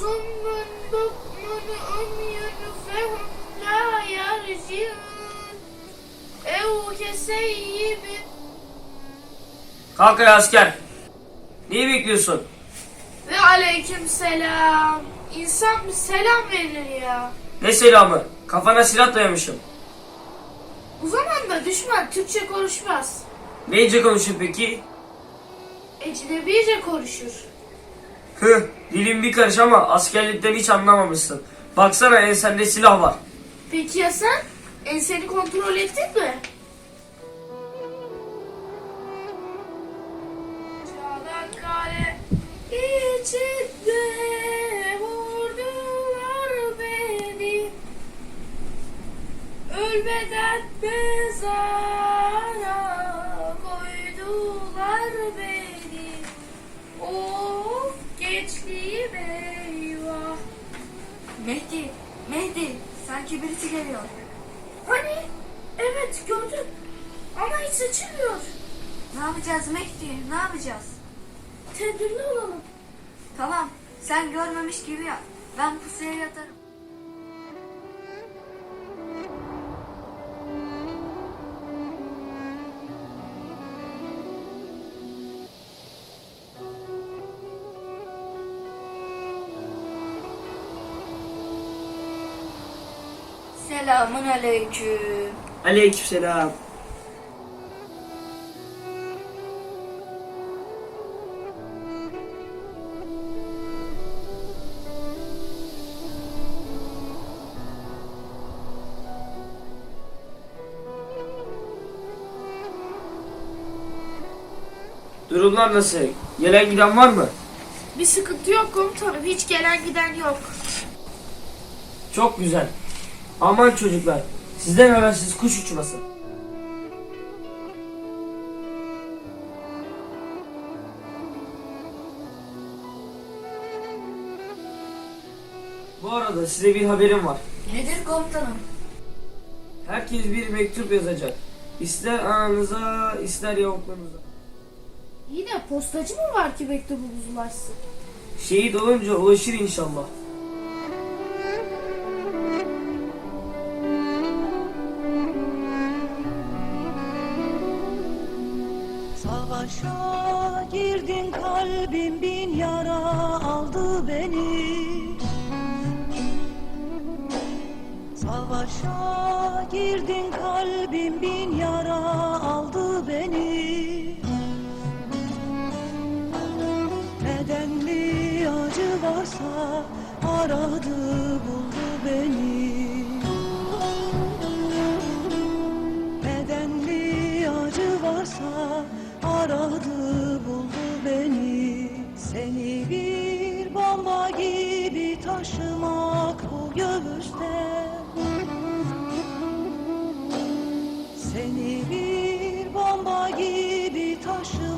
Summun bukmun umyun fehum la yarciun. Ev keseyyibin. Kalk ayağa asker. Neyi bekliyorsun? Ve aleyküm selam. İnsan bir selam verir ya. Ne selamı? Kafana silah dayamışım. Bu zamanda düşman Türkçe konuşmaz. Neyce konuşun peki? Ecnebice konuşur. Hıh, dilin bir karış ama askerlikten hiç anlamamışsın. Baksana ensende silah var. Peki ya sen? Enseni kontrol ettin mi? Çanakkale vurdular beni Ölmeden mezara Mehdi, Mehdi, sanki birisi geliyor. Hani? Evet gördüm. Ama hiç seçilmiyor. Ne yapacağız Mehdi, ne yapacağız? Tedbirli olalım. Tamam, sen görmemiş gibi yap. Ben pusuya yatarım. Selamun aleyküm. Aleykümselam. Durumlar nasıl? Gelen giden var mı? Bir sıkıntı yok komutanım. Hiç gelen giden yok. Çok güzel. Aman çocuklar, sizden habersiz kuş uçmasın. Bu arada size bir haberim var. Nedir komutanım? Herkes bir mektup yazacak. İster ananıza, ister yavuklarınıza. Yine postacı mı var ki mektubumuzu ulaşsın? Şehit olunca ulaşır inşallah. Savaşa girdin kalbim bin yara aldı beni. Savaşa girdin kalbim bin yara aldı beni. Nedenli acı varsa aradı taşımak bu göğüste. Seni bir bomba gibi göğüste